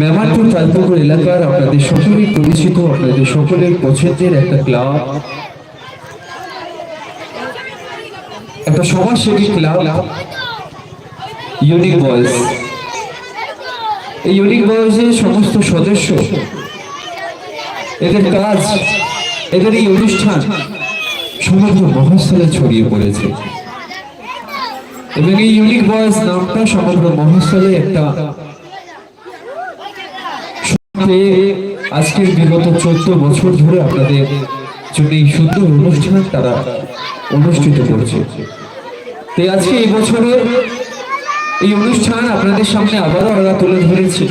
মেমারপুর তালপুকুর এলাকার আপনাদের সকলেই পরিচিত, আপনাদের সকলের পছন্দের একটা ক্লাব। একটা সমাজসেবী ক্লাব ইউনিক বয়েজ এই ইউনিক বয়েজের সমস্ত সদস্য, এদের কাজ, এদের এই অনুষ্ঠান সমগ্র মহাস্থলে ছড়িয়ে পড়েছে। এবং এই ইউনিক বয়েজ নামটা সমগ্র মহাস্থলে একটা আজকের বিগত চোদ্দ বছর ধরে আপনাদের জন্য এই সুন্দর অনুষ্ঠান তারা অনুষ্ঠিত করছে। তাই আজকে এই বছরের এই অনুষ্ঠান আপনাদের সামনে আবারও আমরা তুলে ধরেছি।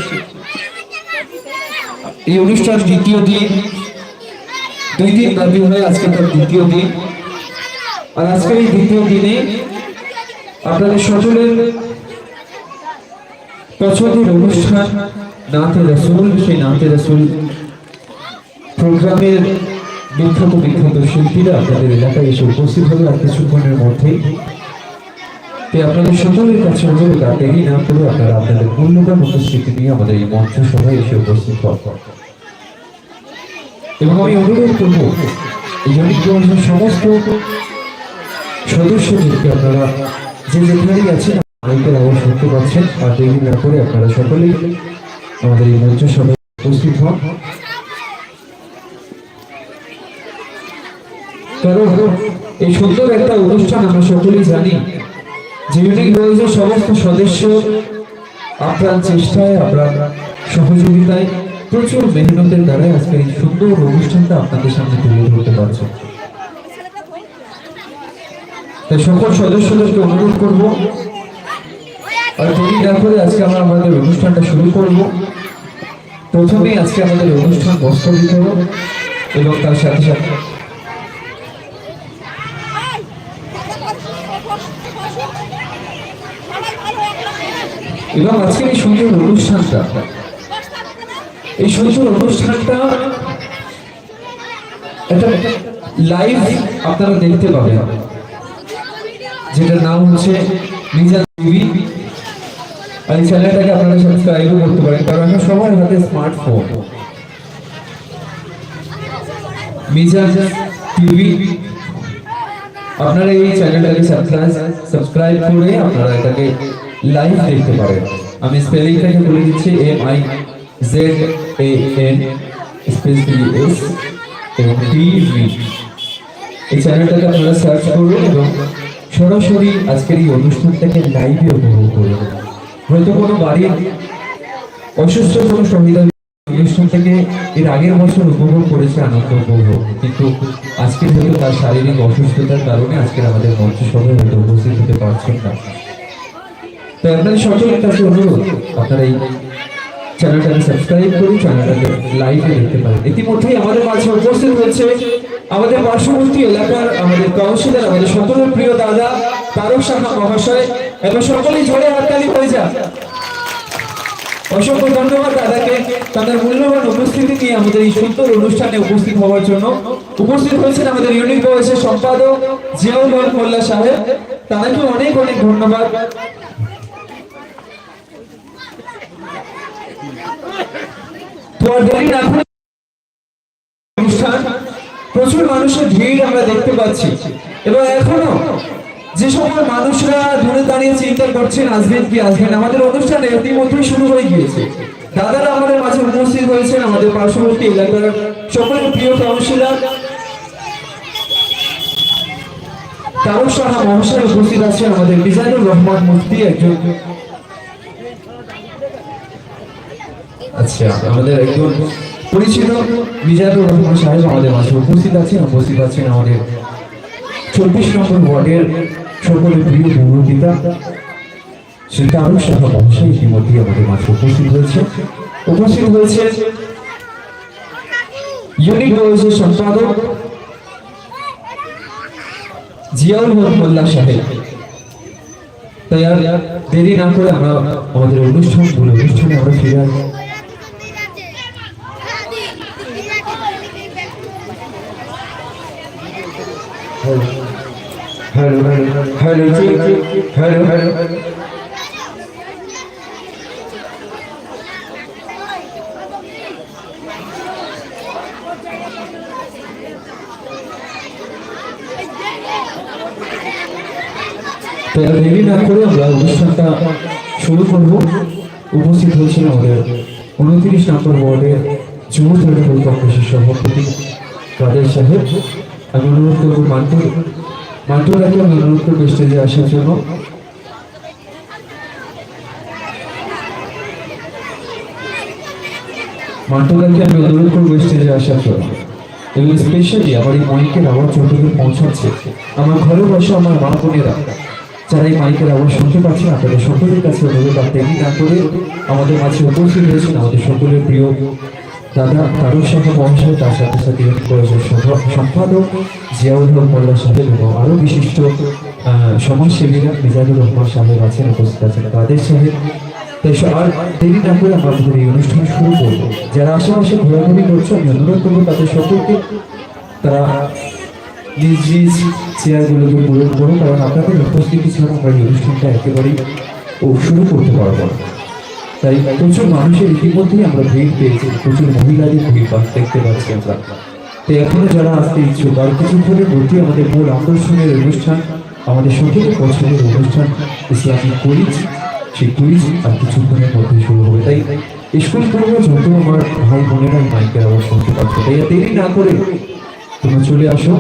এই অনুষ্ঠান দ্বিতীয় দিন, দুই দিন ব্যাপী হয়ে আজকে তার দ্বিতীয় দিন। আর আজকের এই দ্বিতীয় দিনে আপনাদের সকলের পছন্দের অনুষ্ঠান নাতে রসুল, সেই নাতে রসুল প্রোগ্রামের বিখ্যাত বিখ্যাত শিল্পীরা আপনাদের এলাকায় এসে উপস্থিত হবে আর কিছুক্ষণের মধ্যেই। তাই আপনাদের সকলের কাছে অনুরোধ, আর দেরি না করে আপনারা আপনাদের মূল্যবান উপস্থিতি নিয়ে আমাদের এই মঞ্চ সভায় এসে উপস্থিত হন। এবং আমি অনুরোধ করব, এই জনসভার সমস্ত সদস্যদেরকে আপনারা যে যেখানেই আছেন অনেকের শুনতে পাচ্ছেন, আর দেরি না করে আপনারা সকলেই আমাদের এই মঞ্চ সভায় উপস্থিত হন। কারণ এই সুন্দর একটা অনুষ্ঠান আমরা সকলেই জানি। ইউনিক বয়েজের সমস্ত সদস্য আপনার চেষ্টায় আপনার সহযোগিতায় প্রচুর মেহনতের দ্বারা আজকে এই সুন্দর অনুষ্ঠানটা আপনাদের সামনে তুলে ধরতে পারছে। তাই সকল সদস্যদেরকে অনুরোধ করব আর দেরি না আজকে আমরা আমাদের অনুষ্ঠানটা শুরু করব। প্রথমেই আজকে আমাদের অনুষ্ঠান বস্ত্র বিতরণ এবং তার সাথে সাথে এবং আজকের এই সুন্দর অনুষ্ঠানটা এই সুন্দর অনুষ্ঠানটা একটা লাইভ আপনারা দেখতে পাবেন। যেটার নাম হচ্ছে মিজান টিভি। এই চ্যানেলটাকে আপনারা সাবস্ক্রাইবও করতে পারেন, কারণ এখন সবার হাতে স্মার্টফোন মিজান টিভি, আপনারা এই চ্যানেলটাকে সাবস্ক্রাইব করে আপনারা এটাকে লাইভ দেখতে পারেন। আমি স্পেলিংটাকে বলে দিচ্ছি M I Z A N space D S এবং টিভি এই চ্যানেলটাকে আপনারা সার্চ করুন এবং সরাসরি আজকের এই অনুষ্ঠানটাকে লাইভে উপভোগ করুন। হয়তো কোনো বাড়ির অসুস্থ কোনো সহিদা অনুষ্ঠান থেকে এর আগের বছর উপভোগ করেছে আনন্দ উপভোগ। কিন্তু আজকে হয়তো তার শারীরিক অসুস্থতার কারণে আজকের আমাদের মঞ্চ সভায় হয়তো উপস্থিত হতে পারছেন না। তাই আপনাদের সকলের কাছে অনুরোধ, আপনারা এই চ্যানেলটাকে সাবস্ক্রাইব করুন চ্যানেলটাকে লাইভে দেখতে পারেন। ইতিমধ্যেই আমাদের মাঝে উপস্থিত হয়েছে আমাদের পার্শ্ববর্তী এলাকার আমাদের কাউন্সিলর আমাদের সকলের প্রিয় দাদা তারক সাহা মহাশয়। এবং সকলেই ঝড়ে হাততালি হয়ে যান অসংখ্য ধন্যবাদ দাদাকে। তাদের মূল্যবান উপস্থিতি নিয়ে আমাদের এই সুন্দর অনুষ্ঠানে উপস্থিত হওয়ার জন্য। উপস্থিত হয়েছেন আমাদের ইউনিক বয়সের সম্পাদক জিয়াউল হক মোল্লা সাহেব। তাদেরকে অনেক অনেক ধন্যবাদ। অনুষ্ঠান, প্রচুর মানুষের ভিড় আমরা দেখতে পাচ্ছি। এবং এখনও যে সকল মানুষরা দূরে দাঁড়িয়ে চিন্তা করছেন, আসবেন কি আসবেন? আমাদের অনুষ্ঠান ইতিমধ্যেই শুরু হয়ে গিয়েছে। দাদারা আমাদের মাঝে উপস্থিত হয়েছেন, আমাদের পার্শ্ববর্তী এলাকার সকলের প্রিয় কাউন্সিলর মহাশয় উপস্থিত আমাদের রহমান মুফতি একজন। আচ্ছা আমাদের একজন পরিচিত মিজানুর রহমান সাহেব আমাদের মাঝে উপস্থিত আছেন উপস্থিত আছেন আমাদের চব্বিশ নম্বর ওয়ার্ডের সকলের প্রিয় পৌরপিতা শ্রী তারক সাহা মহাশয় ইতিমধ্যে আমাদের মাঝে উপস্থিত হয়েছে। উপস্থিত হয়েছে ইউনিক বয়সের সম্পাদক জিয়াউল হক মোল্লা সাহেব। তাই আর দেরি না করে আমরা আমাদের অনুষ্ঠান, মূল অনুষ্ঠানে আমরা ফিরে আসব। হর হর হর জি হর হর তো দেরি না করে আমরা অনুষ্ঠানটা শুরু করব। উপস্থিত হয়েছেন আমাদের উনত্রিশ নম্বর ওয়ার্ডের যুব তৃণমূল কংগ্রেসের সভাপতি কাদের সাহেব। আমি অনুরোধ করব মানপুর মান্টু রাখি আমি অনুরোধ করব স্টেজে আসার জন্য? মান্টু রাখি আমি অনুরোধ করব স্টেজে আসার জন্য? এবং স্পেশালি আমার এই মাইকের আওয়াজ যতদূর পৌঁছাচ্ছে, আমার ঘরে বসে আমার মা বোনেরা, যারা এই মাইকের আওয়াজ শুনতে পাচ্ছেন আপনাদের সকলের কাছে অনুরোধ দেরি না করে আমাদের মাঝে উপস্থিত হয়েছেন আমাদের সকলের প্রিয় দাদা তারক সাহা মহাশয় তার সাথে সাথে সম্পাদক জিয়াউল হক মোল্লা সাহেব এবং আরও বিশিষ্ট সমাজসেবীরা মিজানুর রহমান সাহেব আছেন, উপস্থিত আছেন। তাদের সাহেব আর দেরি না করে আমরা আমাদের এই অনুষ্ঠান শুরু করব। যারা আশেপাশে ঘোরাঘুরি করছে আমি অনুরোধ করব তাদের সকলকে তারা নিজ নিজ চেয়ারগুলোকে পূরণ করুন, কারণ আপনাদের উপস্থিতি ছাড়া আমরা এই অনুষ্ঠানটা একেবারেই শুরু করতে পারব না। তাই প্রচুর মানুষের ইতিমধ্যেই আমরা ভিড় পেয়েছি, প্রচুর মহিলাদের ভিড় দেখতে পাচ্ছি আমরা। তাই এখনও যারা আসতে ইচ্ছুক, আর কিছুক্ষণের মধ্যে আমাদের মূল আকর্ষণের অনুষ্ঠান, আমাদের সকলের পছন্দের অনুষ্ঠান, ইসলামিক কুইজ, সেই কুইজ আর কিছুক্ষণের মধ্যে শুরু হবে। তাই স্কুল পড়ব, যত আমার ভাই বোনেরা এই মাইকের আওয়াজ শুনতে পাচ্ছে। তাই দেরি না করে তোমরা চলে আসো,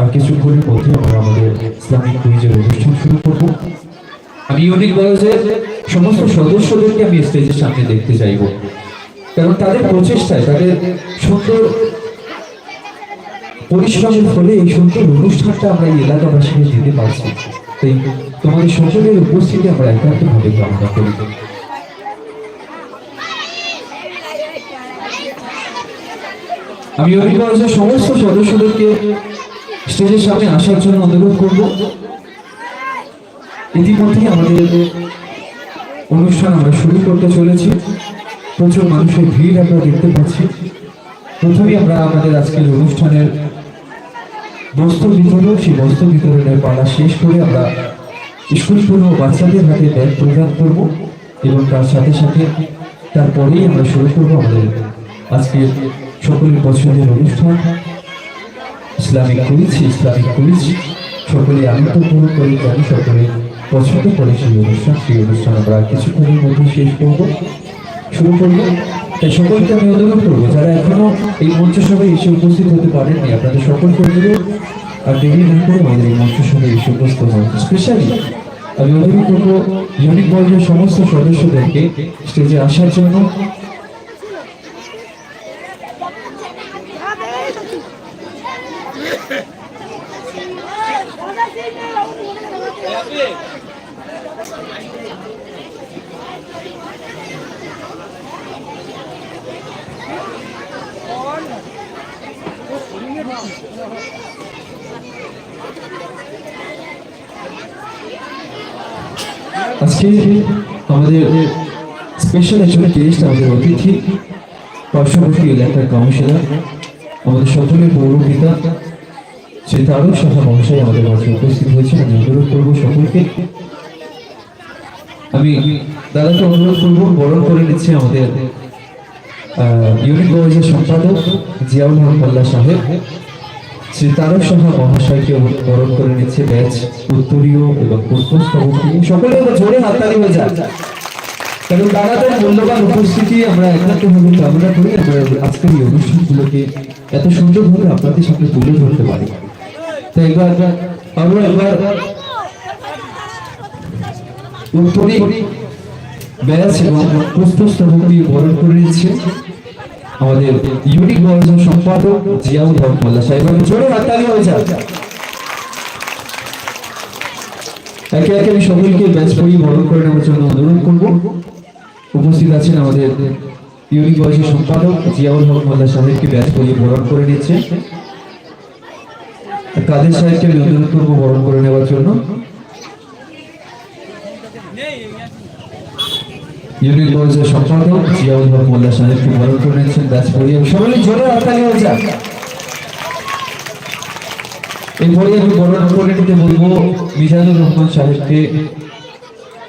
আর কিছুক্ষণের মধ্যে আমরা আমাদের ইসলামিক কুইজের অনুষ্ঠান শুরু করব। আমি ইউনিক কলেজের সমস্ত সদস্যদেরকে আমি স্টেজের সামনে দেখতে চাইব। কারণ তাদের প্রচেষ্টায়, তাদের সুন্দর পরিশ্রমের ফলে এই সুন্দর অনুষ্ঠানটা আমরা এই এলাকাবাসীকে দিতে পারছি। তাই তোমাদের সকলের উপস্থিতি আমরা একান্তভাবে কামনা করি। আমি কলেজের সমস্ত সদস্যদেরকে স্টেজের সামনে আসার জন্য অনুরোধ করব। ইতিমধ্যে আমাদের অনুষ্ঠান আমরা শুরু করতে চলেছি। প্রচুর মানুষের ভিড় আমরা দেখতে পাচ্ছি। প্রথমেই আমরা আমাদের আজকের অনুষ্ঠানের বস্ত্র বিতরণ, সেই বস্ত্র বিতরণের পালা শেষ করে আমরা স্কুল পূর্ণ বাচ্চাদের হাতে ব্যাগ প্রদান করব এবং তার সাথে সাথে তারপরেই আমরা শুরু করব আমাদের আজকের সকলের পছন্দের অনুষ্ঠান। ইসলামিক কুইজ ইসলামিক কুইজ সকলে আনন্দপূর্ণ করে জানি সকলে পছন্দ করে সেই অনুষ্ঠান সেই অনুষ্ঠান আমরা কিছুক্ষণের মধ্যে শেষ করব। শুরু করব। তাই সকলকে আমি অনুরোধ করব, যারা এখনও এই মঞ্চ এসে উপস্থিত হতে পারেননি, আপনাদের সকলকে অনুরোধ। আর দেরি না করে আমাদের এই মঞ্চ এসে উপস্থিত হন স্পেশালি, আমি অনুরোধ করব ইউনিক বর্গের সমস্ত সদস্যদেরকে স্টেজে আসার জন্য আজকে আমাদের স্পেশাল একজন গেস্ট আমাদের অতিথি, পার্শ্ববর্তী এলাকার কাউন্সিলর আমাদের সকলের পৌর পিতা শ্রী তারক সাহা মহাশয় আমাদের মাঝে উপস্থিত হয়েছেন। আমি অনুরোধ করব সকলকে। আমি দাদাকে অনুরোধ করব, বরণ করে নিচ্ছে আমাদের ইউনিট কলেজের সম্পাদক জিয়াউল মোল্লা সাহেব। শ্রী তারক সাহা মহাশয়কে বরণ করে নিচ্ছে ব্যাচ, উত্তরীয় এবং পুষ্পস্তবক সকলে জোরে হাততালি হয়ে যায় কারণ দাদাদের মূল্যবান উপস্থিতি আমরা একান্তভাবে কামনা করি, আমরা আজকের এই অনুষ্ঠানগুলোকে এত সুন্দরভাবে আপনাদের সামনে তুলে ধরতে পারি। তো এবার আমরা এবার উত্তরী ব্যাচ এবং পুষ্পস্তবক বরণ করে নিচ্ছে। আমাদের ইউনিক বয়সের সম্পাদক জিয়াউল হক মোল্লা সাহেব, আমি জোরে হাততালি হয়ে যায় একে একে আমি সকলকে ব্যাচ পরিয়ে বরণ করে নেওয়ার জন্য অনুরোধ করব। উপস্থিত আছেন আমাদের ইউনিক বয়সের সম্পাদক জিয়াউল হক মোল্লা সাহেবকে ব্যাচ পরিয়ে বরণ করে নিচ্ছে। কাদের সাহেবকে আমি অনুরোধ করব বরণ করে নেওয়ার জন্য? ইউনিট বয়সের সম্পাদক জিয়াউল মোল্লা সাহেবকে বরণ করে নিচ্ছেন ব্যাচ পরিয়ে সকলে জোরে হাততালি হয়ে যাক। এরপরে আমি বরণ করে নিতে বলব মিজানুর রহমান সাহেবকে।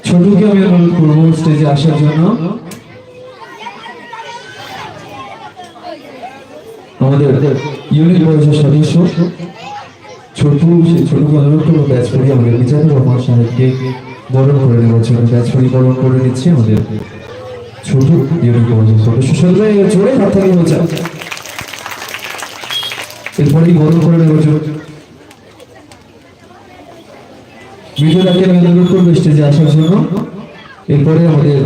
ছোটকে আমি অনুরোধ করব স্টেজে আসার জন্য। আমাদের ইউনিট বয়সের সদস্য। ছোট ছোট পদার্থ ব্যাচ করি আমাদের মিজানুর রহমান সাহেবকে। বরণ করে নেওয়ার জন্য ব্যাচ করি বরণ করে নিচ্ছে, আমাদের ছোট ইউনিট কমান্ডার সদস্য জোরে হাত হচ্ছে এরপরেই বরণ করে নেওয়ার জন্য বিজয়দাকে আমি অনুরোধ করব স্টেজে আসার জন্য। এরপরে আমাদের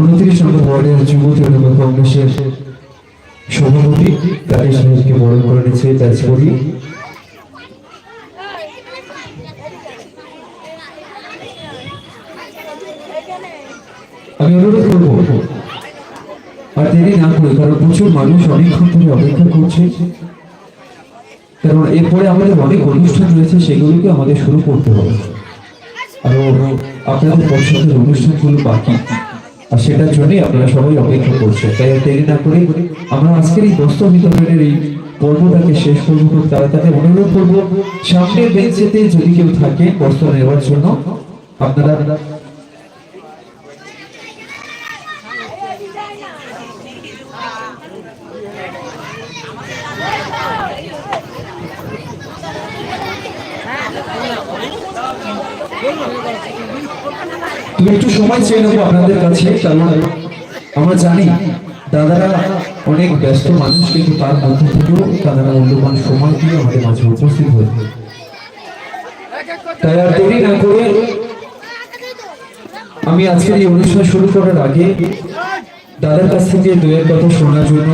উনত্রিশ নম্বর ওয়ার্ডের যুব তৃণমূল কংগ্রেসের সভাপতি তাদের সাহেবকে বরণ করে নিচ্ছে ব্যাচ করি আমি অনুরোধ করব, আর দেরি না করে, কারণ প্রচুর মানুষ অনেকক্ষণ ধরে অপেক্ষা করছে। কারণ এরপরে আমাদের অনেক অনুষ্ঠান রয়েছে, সেগুলোকে আমাদের শুরু করতে হবে। আর আপনাদের পছন্দের অনুষ্ঠানগুলো বাকি। আর সেটার জন্যই আপনারা সবাই অপেক্ষা করছেন। তাই আর দেরি না করে আমরা আজকের এই বস্ত্র বিতরণের এই পর্বটাকে শেষ করব খুব তাড়াতাড়ি। অনুরোধ করব, সামনের বেঞ্চেতে যদি কেউ থাকে বস্ত্র নেওয়ার জন্য, আপনারা তুমি একটু সময় চেয়ে নেব আপনাদের কাছে কারণ আমরা জানি দাদারা অনেক ব্যস্ত মানুষ, কিন্তু তার মধ্যে থেকেও দাদারা মূল্যবান সময় দিয়ে আমাদের মাঝে উপস্থিত হয়ে তাই আর দেরি না করে আমি আজকের এই অনুষ্ঠান শুরু করার আগে দাদার কাছ থেকে দুয়ের কথা শোনার জন্য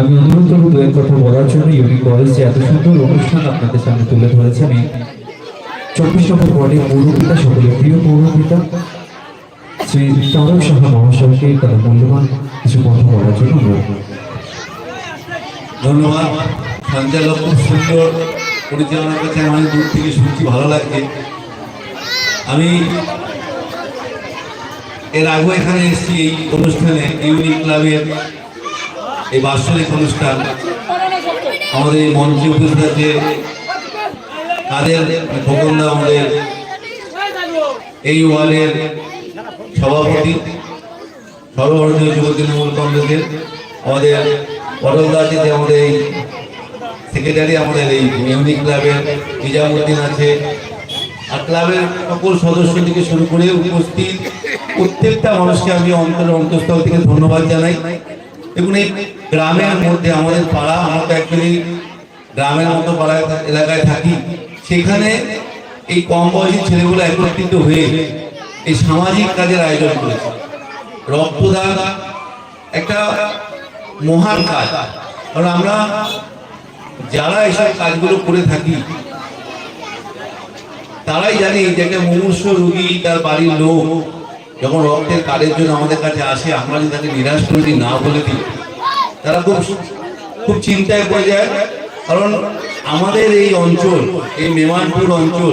আমি অনুরোধ করব দুয়ের কথা বলার জন্য। ইউনিক কলেজ যে এত সুন্দর অনুষ্ঠান আপনাদের সামনে তুলে ধরেছে আমি চব্বিশ নম্বর ওয়ার্ডের পৌরপিতা সকলের প্রিয় পৌরপিতা শ্রী তারক সাহা মহাশয়কে তার মূল্যবান কিছু কথা বলার জন্য অনুরোধ ধন্যবাদ। সঞ্চালক খুব সুন্দর পরিচালনা করছেন। অনেক দূর থেকে শুনছি, ভালো লাগছে। আমি এর আগেও এখানে এসেছি এই অনুষ্ঠানে, ইউনিক ক্লাবের এই বাৎসরিক অনুষ্ঠান। আমাদের এই মঞ্চে উপস্থিত আছে তাদের খোকনদা আমাদের এই ওয়ার্ডের সভাপতি, সর্বভারতীয় যুব তৃণমূল কংগ্রেসের আমাদের অটলদা আছে আমাদের এই সেক্রেটারি আমাদের এই ইউনিক ক্লাবের নিজামুদ্দিন আছে। আর ক্লাবের সকল সদস্য থেকে শুরু করে উপস্থিত প্রত্যেকটা মানুষকে আমি অন্তরের অন্তঃস্থল থেকে ধন্যবাদ জানাই। এবং এই গ্রামের মধ্যে আমাদের পাড়া, আমরা তো অ্যাকচুয়ালি গ্রামের মতো পাড়ায় এলাকায় থাকি। সেখানে এই কম বয়সী ছেলেগুলো একত্রিত হয়ে এই সামাজিক কাজের আয়োজন করেছে। রক্তদান একটা মহান কাজ। কারণ আমরা যারা এসব কাজগুলো করে থাকি, তারাই জানি যে একটা মুমূর্ষ রোগী তার বাড়ির লোক যখন রক্তের কার্ডের জন্য আমাদের কাছে আসে, আমরা যদি তাকে নিরাশ করে দিই, না বলে দিই, তারা খুব খুব চিন্তায় পড়ে যায়। কারণ আমাদের এই অঞ্চল, এই মেমানপুর অঞ্চল,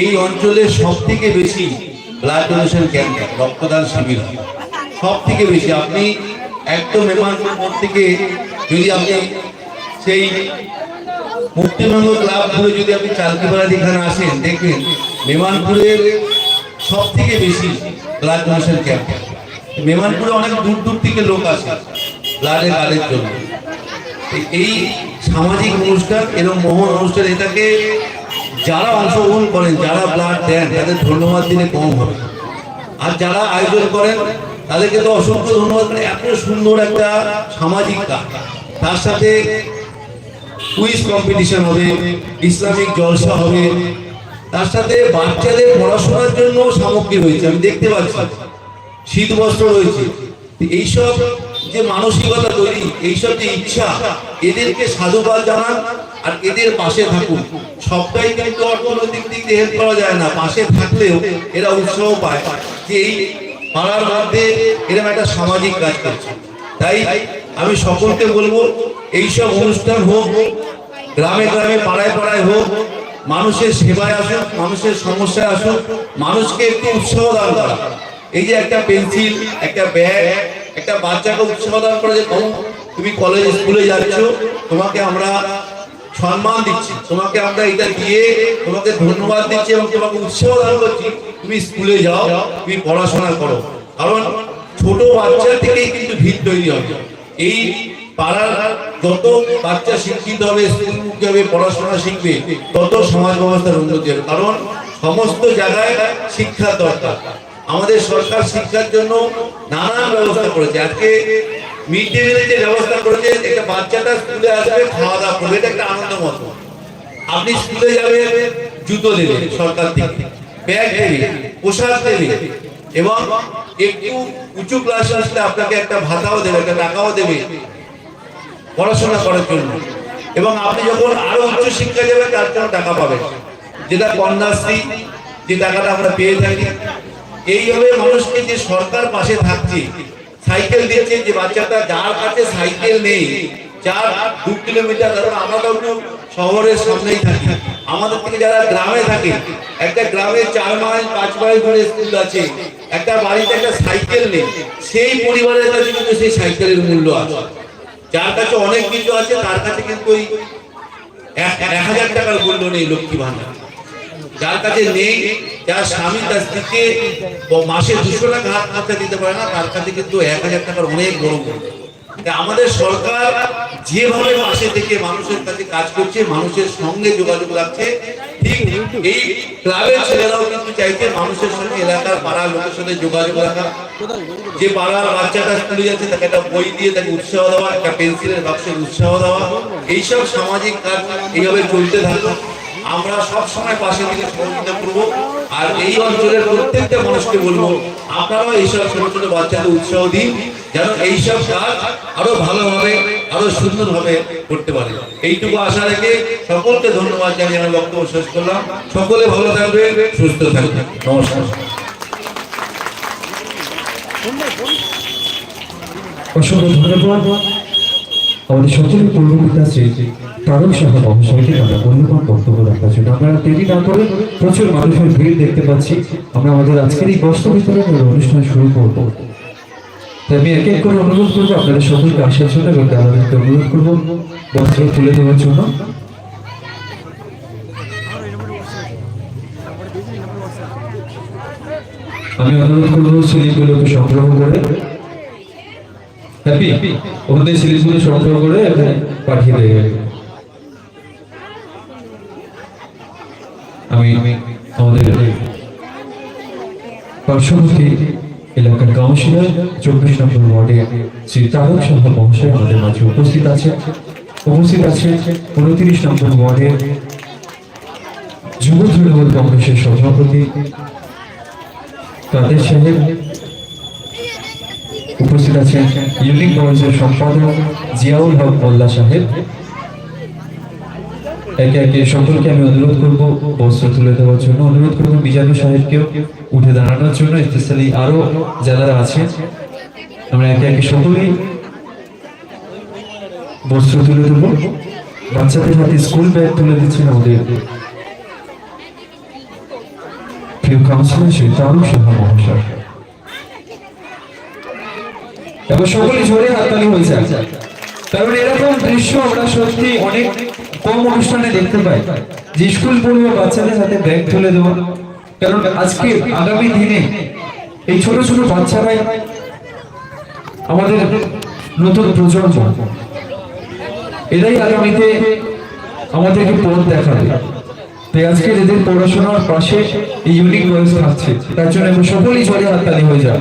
এই অঞ্চলের সব থেকে বেশি ব্লাড ডোনেশন ক্যাম্প, রক্তদান শিবির। সব থেকে বেশি আপনি একদম মেমানপুর মোড় থেকে যদি আপনি সেই মুক্তিবঙ্গ ক্লাব ধরে যদি আপনি চালকিপাড়া এখানে আসেন, দেখবেন মেমানপুরের সব থেকে বেশি ব্লাড ডোনেশন ক্যাম্প মেমানপুরে অনেক দূর দূর থেকে লোক আসে ব্লাডের কার্ডের জন্য এই সামাজিক অনুষ্ঠান এরকম মহৎ অনুষ্ঠান এটাকে যারা অংশগ্রহণ করেন, যারা ব্লাড দেন, তাদের ধন্যবাদ দিলে কম হবে। আর যারা আয়োজন করেন, তাদেরকে তো অসংখ্য ধন্যবাদ। মানে এত সুন্দর একটা সামাজিক কাজ। তার সাথে কুইজ কম্পিটিশন হবে, ইসলামিক জলসা হবে। তার সাথে বাচ্চাদের পড়াশোনার জন্য সামগ্রী রয়েছে। আমি দেখতে পাচ্ছি, শীত বস্ত্র রয়েছে। এইসব যে মানসিকতা তৈরি, এইসব যে ইচ্ছা, এদেরকে সাধুবাদ জানান। আর এদের পাশে থাকুন। সবটাই কিন্তু অর্থনৈতিক দিক দিয়ে হেল্প করা যায় না। পাশে থাকলেও এরা উৎসাহ পায়। যে এই পাড়ার মধ্যে এরকম একটা সামাজিক কাজ করছে। তাই আমি সকলকে বলব এইসব অনুষ্ঠান হোক গ্রামে গ্রামে পাড়ায় পাড়ায় হোক মানুষের সেবায় আসুক মানুষের সমস্যায় আসুক মানুষকে একটু উৎসাহ দান করা। এই যে একটা পেন্সিল একটা ব্যাগ একটা বাচ্চাকে উৎসাহ দান করা যে "বাবু, তুমি কলেজ স্কুলে যাচ্ছ তোমাকে আমরা সম্মান দিচ্ছি। তোমাকে আমরা এটা দিয়ে তোমাকে ধন্যবাদ দিচ্ছি এবং তোমাকে উৎসাহ দান করছি। তুমি স্কুলে যাও, তুমি পড়াশোনা করো। কারণ ছোট বাচ্চা থেকেই কিন্তু ভিত তৈরি হবে এই পাড়ার যত বাচ্চা শিক্ষিত হবে, স্কুলমুখী হবে, পড়াশোনা শিখবে, তত সমাজ ব্যবস্থার উন্নতি হবে। কারণ সমস্ত জায়গায় শিক্ষা দরকার। আমাদের সরকার শিক্ষার জন্য নানান ব্যবস্থা করেছে। আজকে মিড ডে মিলের যে ব্যবস্থা করেছে, একটা বাচ্চাটা স্কুলে আসবে খাওয়া দাওয়া করবে, এটা একটা আনন্দ আপনি স্কুলে যাবেন, জুতো দেবে সরকার থেকে, ব্যাগ দেবে পোশাক দেবে এবং একটু উঁচু ক্লাস আসলে আপনাকে একটা ভাতাও দেবে, একটা টাকাও দেবে পড়াশোনা করার জন্য। এবং আপনি যখন আরও উচ্চ শিক্ষা যাবেন তার জন্য টাকা পাবেন। যেটা কন্যাশ্রী, যে টাকাটা আমরা পেয়ে থাকি এইভাবে মানুষকে যে সরকার পাশে থাকছে সাইকেল দিচ্ছে যে বাচ্চাটা যার কাছে সাইকেল নেই, যার দু কিলোমিটার ধরুন আমরা তো শহরের সামনেই থাকি। আমাদের থেকে যারা গ্রামে থাকে, একটা গ্রামে চার মাইল, পাঁচ মাইল ধরে স্কুল আছে, একটা বাড়িতে একটা সাইকেল নেই, সেই পরিবারের কাছে কিন্তু সেই সাইকেলের মূল্য আছে। যার কাছে অনেক কিছু আছে, তার কাছে কিন্তু ওই এক হাজার টাকার মূল্য নেই লক্ষ্মী ভান্ডার যার কাছে নেই, যার স্বামী তার স্ত্রীকে মাসে দুশো টাকা হাত খরচা দিতে পারে না, তার কাছে কিন্তু এক হাজার টাকার অনেক বড় মূল্য। আমাদের সরকার যেভাবে পাশে থেকে মানুষের কাছে কাজ করছে, মানুষের সঙ্গে যোগাযোগ রাখছে, ঠিক এই ক্লাবের ছেলেরাও কিন্তু চাইছে মানুষের সঙ্গে এলাকার পাড়ার লোকের সাথে যোগাযোগ রাখা। যে পাড়ার বাচ্চাটা স্কুলে যাচ্ছে, তাকে একটা বই দিয়ে তাকে উৎসাহ দেওয়া, একটা পেন্সিলের বাক্সের উৎসাহ দেওয়া, এইসব সামাজিক কাজ এইভাবে চলতে থাকবে। আমরা সব সময় পাশে থেকে সহযোগিতা করব। আর এই অঞ্চলের প্রত্যেকটা মানুষকে বলব, আপনারাও এইসব ছোট ছোট বাচ্চাদের উৎসাহ দিন, যেন এইসব কাজ আরও ভালোভাবে, আরও সুন্দরভাবে করতে পারে। এইটুকু আশা রেখে সকলকে ধন্যবাদ জানিয়ে আমি বক্তব্য শেষ করলাম। সকলে ভালো থাকবে সুস্থ থাকবে নমস্কার। অসংখ্য ধন্যবাদ। আমাদের সকলের পূর্বপিতা শ্রী তারক সাহা মহাশয়কে আমরা মূল্যবান বক্তব্য রাখার জন্য আমরা দেরি না করে প্রচুর মানুষের ভিড় দেখতে পাচ্ছি। আমরা আমাদের আজকের এই বস্ত্র বিতরণের অনুষ্ঠান শুরু করব। তাই আমি এক এক করে অনুরোধ করব, আপনাদের সকলকে আসার জন্য এবং আমাদেরকে অনুরোধ করব, বস্ত্র তুলে দেওয়ার জন্য। আমি অনুরোধ করব সিলিপগুলোকে সংগ্রহ করে হ্যাপি ওখানে সিরিজগুলো সংগ্রহ করে পাঠিয়ে দেবে। আমি আমাদের পার্শ্ববর্তী এলাকার কাউন্সিলর চব্বিশ নম্বর ওয়ার্ডে শ্রী তারক সাহা মহাশয় আমাদের মাঝে উপস্থিত আছে। উপস্থিত আছে উনত্রিশ নম্বর ওয়ার্ডে যুব তৃণমূল কংগ্রেসের সভাপতি কাদের সাহেব। উপস্থিত আছেন ইউনিক বয়েজের সম্পাদক জিয়াউল হক মোল্লা সাহেব। একে একে সকলকে আমি অনুরোধ করব বস্ত্র তুলে দেওয়ার জন্য। অনুরোধ করব বিজানু সাহেবকেও উঠে দাঁড়ানোর জন্য, স্পেশালি আরও যারা আছেন। আমরা একে একে সকলেই বস্ত্র তুলে দেব। বাচ্চাদের হাতে স্কুল ব্যাগ তুলে দিচ্ছেন আমাদের প্রিয় কাউন্সিলর শ্রী তারু সাহা মহাশয়। এবার সকলে জোরে হাততালি হয়ে যায়। কারণ এরকম দৃশ্য আমরা সত্যি অনেক কম অনুষ্ঠানে দেখতে পাই। যে স্কুল পড়ুয়া বাচ্চাদের হাতে ব্যাগ তুলে দেওয়া। কারণ আজকে, আগামী দিনে এই ছোট ছোট বাচ্চারাই আমাদের নতুন প্রজন্ম। এরাই আগামীতে আমাদেরকে পথ দেখাবে। তাই আজকে এদের পড়াশোনার পাশে এই ইউনিক বয়স থাকছে। তার জন্য সকলেই জোরে হাততালি হয়ে যায়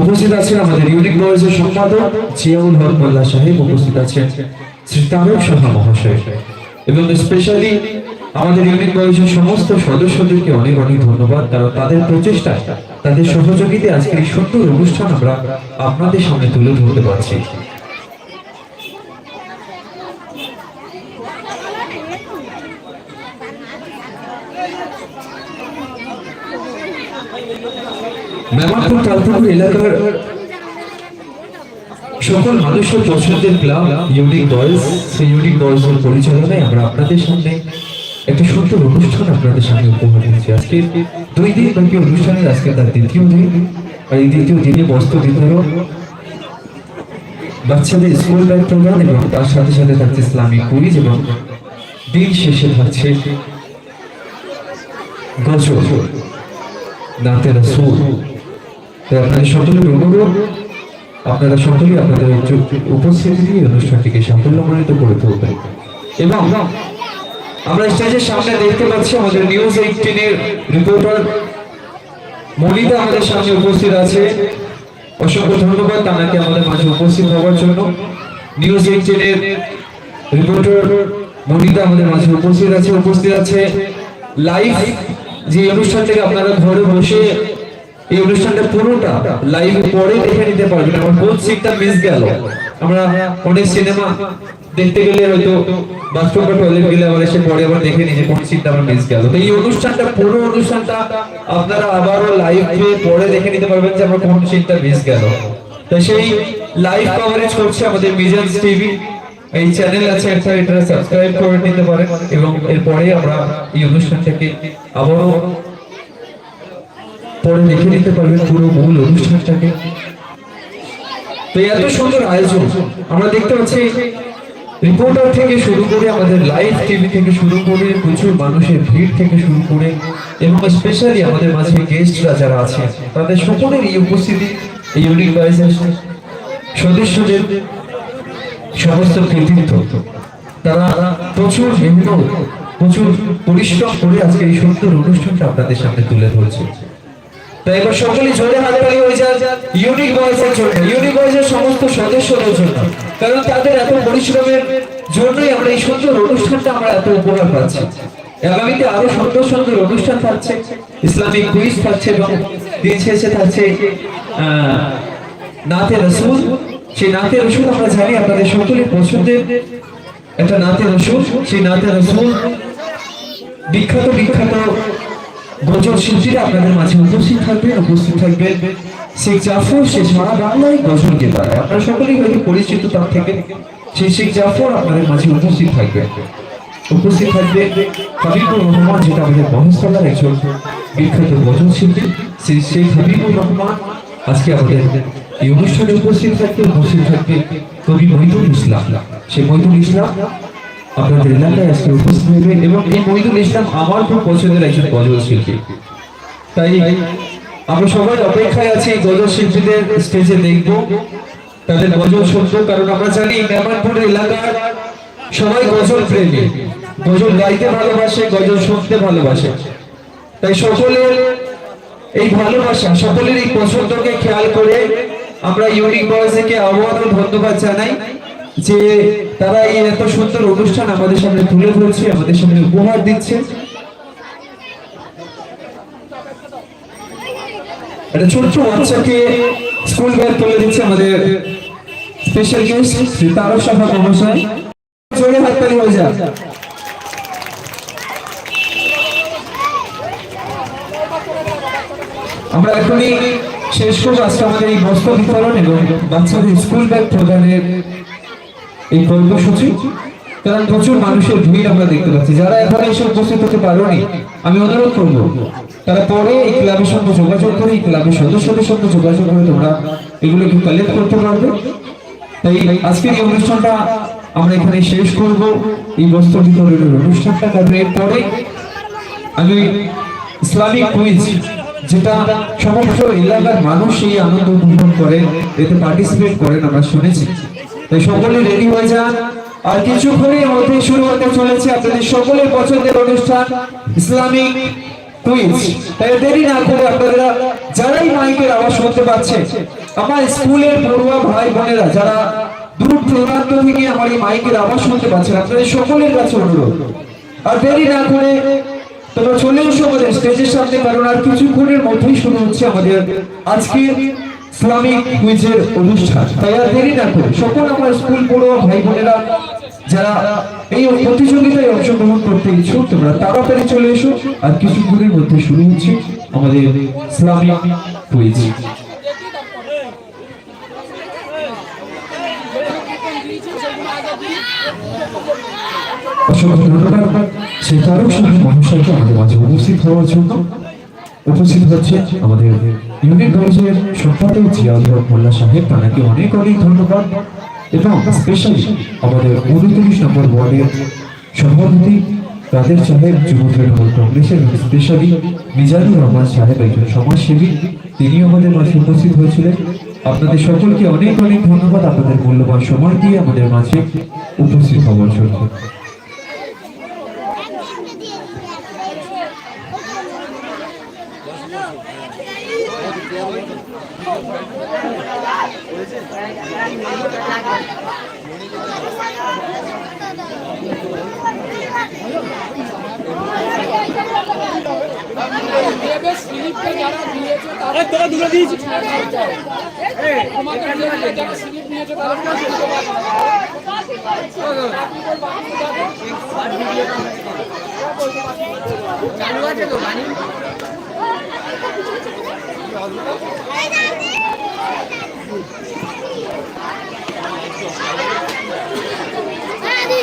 উপস্থিত আছেন আমাদের ইউনিক নয়েজের সম্পাদক জিয়াউল হক মোল্লা সাহেব। উপস্থিত আছেন শ্রী তারক সাহা মহাশয়। এবং স্পেশালি আমাদের ইউনিক নয়েজের সমস্ত সদস্যদেরকে অনেক অনেক ধন্যবাদ, কারণ তাদের প্রচেষ্টা তাদের সহযোগিতায় আজকের এই সুন্দর অনুষ্ঠান আমরা আপনাদের সামনে তুলে ধরতে পারছি। মেমারপুর তালপুকুর এলাকার সকল মানুষের পছন্দের ক্লাব ইউনিক বয়েজ সেই ইউনিক বয়েজের পরিচালনায় আমরা আপনাদের সামনে একটা সুন্দর অনুষ্ঠান আপনাদের সামনে উপহার দিচ্ছি। আজকে দুই দিন ব্যাপী অনুষ্ঠানের আজকে তার দ্বিতীয় দিন। আর এই দ্বিতীয় দিনে বস্ত্র বিতরণ, বাচ্চাদের স্কুল ব্যাগ প্রদান এবং তার সাথে সাথে থাকছে ইসলামিক কুইজ এবং দিন শেষে থাকছে গজল নাতে রসুল তাই আপনাদের সকলের অনুরোধ আপনারা সকলেই আপনাদের উপস্থিতি দিয়ে অনুষ্ঠানটিকে সাফল্যমণ্ডিত করে তুলবেন। এবং আমরা স্টেজের সামনে দেখতে পাচ্ছি আমাদের নিউজ এইটিনের রিপোর্টার মনিতা আমাদের সামনে উপস্থিত আছে। অসংখ্য ধন্যবাদ তাকে আমাদের মাঝে উপস্থিত হওয়ার জন্য। নিউজ এইটিনের রিপোর্টার মনিতা আমাদের মাঝে উপস্থিত আছে উপস্থিত আছে। লাইভ যে অনুষ্ঠান থেকে আপনারা ঘরে বসে এই অনুষ্ঠানটা পুরোটা লাইভ পরে দেখে নিতে পারবেন। আমার কোন সিটটা মিস গেল। আমরা অনেক সিনেমা দেখতে গেলে হয়তো বাথরুম বা টয়লেট গেলে আবার এসে পরে আবার দেখে নিই যে কোন সিটটা আমার মিস গেল। তো এই অনুষ্ঠানটা, পুরো অনুষ্ঠানটা আপনারা আবারও লাইভে পরে দেখে নিতে পারবেন যে আমার কোন সিটটা মিস গেল। তো সেই লাইভ কভারেজ করছে আমাদের মিজাজ টিভি। এই চ্যানেল আছে একটা এটা সাবস্ক্রাইব করে নিতে পারেন এবং এরপরে আমরা এই অনুষ্ঠান থেকে আবারও পরে দেখে নিতে পারবেন পুরো মূল অনুষ্ঠানটাকে। তো এত সুন্দর আয়োজন, আমরা দেখতে পাচ্ছি রিপোর্টার থেকে শুরু করে আমাদের লাইভ টিভি থেকে শুরু করে প্রচুর মানুষের ভিড় থেকে শুরু করে এবং স্পেশালি আমাদের মাঝে গেস্টরা যারা আছে, তাদের সকলের এই উপস্থিতি, এই ইউনিক ভয়েসের সদস্যদের সমস্ত কৃতিত্ব। তারা প্রচুর মেহনত, প্রচুর পরিশ্রম করে আজকে এই সুন্দর অনুষ্ঠানটা আপনাদের সামনে তুলে ধরেছে। জোরে হাততালি হয়ে যায় ইউনিক ভয়েসের জন্য ইউনিক ভয়েসের সমস্ত সদস্যদের জন্য। কারণ তাদের এত পরিশ্রমের জন্যই আমরা এই সুন্দর অনুষ্ঠানটা আমরা এত পাচ্ছি। আগামীতে আরও সুন্দর সুন্দর অনুষ্ঠান থাকছে, ইসলামিক কুইজ থাকছে এবং দিন শেষে থাকছে নাতে রসুল। সেই নাতে রসুল আমরা জানি, আপনাদের সকলের পছন্দের একটা নাতে রসুল। সেই নাতে রসুল বিখ্যাত বিখ্যাত গজল শিল্পীরা আপনাদের মাঝে উপস্থিত থাকবেন উপস্থিত থাকবেন। শেখ জাফর সে সারা বাংলায় গজল গেতায় আপনারা সকলেই হয়তো পরিচিত তার থেকে। সেই শেখ জাফর আপনাদের মাঝে উপস্থিত থাকবে উপস্থিত থাকবে হাবিবুর রহমান, যেটা আমাদের মহেশতলার একজন বিখ্যাত গজল শিল্পী। সেই শেখ হাবিবুর রহমান আজকে আমাদের এই অনুষ্ঠানে উপস্থিত থাকবে উপস্থিত থাকবে কবি মহিদুল ইসলাম। সেই মহিদুল ইসলাম আপনাদের এলাকায় আজকে উপস্থিত হইবে এবং এই মহিদুল ইসলাম আমার খুব পছন্দের একজন গজল শিল্পী তাই আমরা সবাই অপেক্ষায় আছি গজল শিল্পীদের স্টেজে দেখব। তাদের গজল শুনব কারণ আমরা জানি মেহমানপুর এলাকার সবাই গজল প্রেমী। গজল গাইতে ভালোবাসে, গজল শুনতে ভালোবাসে। তাই সকলের এই ভালোবাসা সকলের এই পছন্দকে খেয়াল করে আমরা ইউনিক বয়সকে আবহাওয়া ধন্যবাদ জানাই যে তারা এই এত সুন্দর অনুষ্ঠান আমাদের সামনে তুলে ধরছে, আমাদের সামনে উপহার দিচ্ছে। একটা ছোট্ট বাচ্চাকে স্কুল ব্যাগ তুলে দিচ্ছে আমাদের স্পেশাল গেস্ট শ্রী তারক সভা মহাশয়। জোরে হয়ে যায় আমরা এখনই শেষ করব। আজকে আমাদের এই বস্ত্র বিতরণ এবং বাচ্চাদের স্কুল ব্যাগ প্রদানের এই কর্মসূচি কারণ প্রচুর মানুষের ভিড় আমরা দেখতে পাচ্ছি। যারা এখন এসে উপস্থিত হতে পারোনি, আমি অনুরোধ করব, তারা পরে এই ক্লাবের সঙ্গে যোগাযোগ করে, এই ক্লাবের সদস্যদের সঙ্গে যোগাযোগ করে তোমরা এগুলোকে কালেক্ট করতে পারবে। তাই আজকের এই অনুষ্ঠানটা আমরা এখানে শেষ করব। এই বস্ত্র বিতরণের অনুষ্ঠানটা কারণ এরপরে আমি ইসলামিক কুইজ, যেটা সমস্ত এলাকার মানুষ এই আনন্দ উপভোগ করেন, এতে পার্টিসিপেট করেন, আমরা শুনেছি। সকলে রেডি হয়ে যান। আর কিছুক্ষণের মধ্যে শুরু হতে চলেছে আপনাদের সকলের পছন্দের অনুষ্ঠান, ইসলামিক আপনারা যারাই মাইকের আওয়াজ আমার স্কুলের ভাই বোনেরা, যারা থেকে আমার মাইকের আওয়াজ শুনতে আপনাদের সকলের আর না করে তোমরা চলে স্টেজের কারণ আর কিছুক্ষণের মধ্যেই শুরু হচ্ছে আমাদের আজকে ইসলামিক কুইজের অনুষ্ঠান। তাই আর দেরি না করে সকল আমার স্কুল পড়ো ভাই বোনেরা, যারা এই প্রতিযোগিতায় অংশগ্রহণ করতে ইচ্ছুক, তোমরা তাড়াতাড়ি চলে এসো আর কিছুক্ষণের মধ্যে শুরু হচ্ছে আমাদের ইসলামিক কুইজ। অসংখ্য ধন্যবাদ। সেই তারক সাহেব মাঝে উপস্থিত হওয়ার জন্য উপস্থিত হচ্ছে আমাদের ইউনিট কলেজের সম্পাদক জিয়াউল মোল্লা সাহেব, তাকে অনেক অনেক ধন্যবাদ। এবং স্পেশালি আমাদের উনত্রিশ নম্বর ওয়ার্ডের সভাপতি কাদের সাহেব, যুব তৃণমূল কংগ্রেসের স্পেশালি মিজানুর রহমান সাহেব, একজন সমাজসেবী। তিনি আমাদের মাঝে উপস্থিত হয়েছিলেন। আপনাদের সকলকে অনেক অনেক ধন্যবাদ। আপনাদের মূল্যবান সময় দিয়ে আমাদের মাঝে উপস্থিত হওয়ার জন্য। স্লিপটা যারা দিয়েছে তারা তোরা দুটো দিয়েছিস তোমাকে দিয়ে যারা স্লিপ নিয়েছে তারা চালু আছে তো গাড়ি Adi,